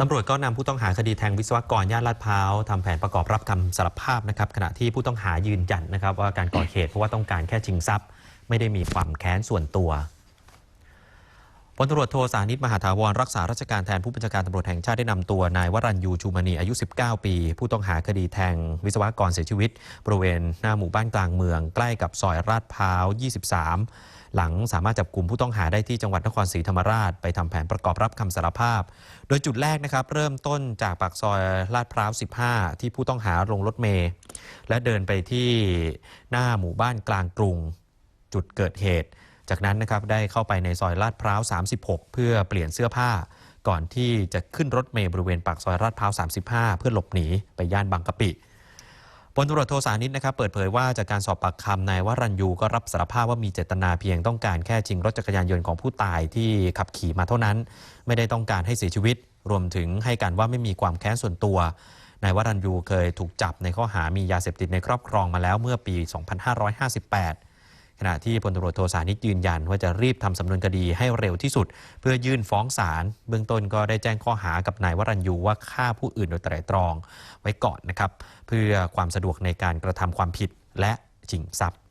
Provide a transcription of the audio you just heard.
ตำรวจก็นำผู้ต้องหาคดีแทงวิศวกรย่านลาดพร้าวทำแผนประกอบรับคำสารภาพนะครับขณะที่ผู้ต้องหายืนยันนะครับว่าการก่อเหตุเพราะว่าต้องการแค่ชิงทรัพย์ ไม่ได้มีความแค้นส่วนตัวพลตำรวจโทสานิตมหาถาวรรักษาราชการแทนผู้บัญชาการตำรวจแห่งชาติได้นำตัวนายวรัญยูชูมณีอายุ 19 ปี ผู้ต้องหาคดีแทงวิศวกรเสียชีวิต บริเวณหน้าหมู่บ้านกลางเมือง ใกล้กับซอยลาดพร้าว 23 หลังสามารถจับกลุ่มผู้ต้องหาได้ที่จังหวัดนครศรีธรรมราชไปทำแผนประกอบรับคำสารภาพ โดยจุดแรกนะครับ เริ่มต้นจากปากซอยลาดพร้าว 15 ที่ผู้ต้องหาลงรถเมล์และเดินไปที่หน้าหมู่บ้านกลางกรุง จุดเกิดเหตุ จากนั้นนะครับได้เข้าไปในซอยลาดพร้าว 36 เพื่อเปลี่ยนเสื้อผ้า ก่อนที่จะขึ้นรถเมล์บริเวณปากซอยลาดพร้าว 35 เพื่อหลบหนีไปย่านบางกะปิ พลตรวจโทสานิตนะครับเปิดเผยว่าจากการสอบปากคำนายวรัญยูก็รับสารภาพว่ามีเจตนาเพียงต้องการแค่ชิงรถจักรยานยนต์ของผู้ตายที่ขับขี่มาเท่านั้น ไม่ได้ต้องการให้เสียชีวิต รวมถึงให้การว่าไม่มีความแค้นส่วนตัวนายวรัญยูเคยถูกจับในข้อหามียาเสพติดในครอบครองมาแล้วเมื่อปี 2558 ขณะที่พลตำรวจโทสานิตยืนยัน ว่าจะรีบทำสำนวนคดีให้เร็วที่สุด เพื่อยื่นฟ้องศาลเบื้องต้นก็ได้แจ้งข้อหากับนายวรัญยูว่าฆ่าผู้อื่นโดยไตร่ตรองไว้ก่อนนะครับ เพื่อความสะดวกในการกระทำความผิดและชิงทรัพย์